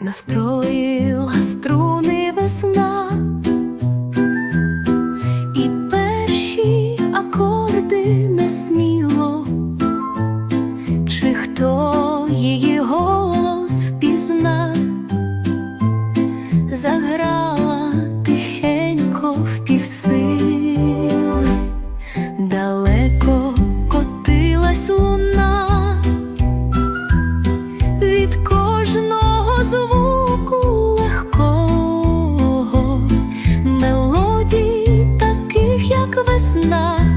Настроїла струни весна, і перші акорди несміло, чи хто її голос впізна, втратив далеко котилась луна, від кожного звуку легкого мелодій таких, як весна.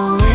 away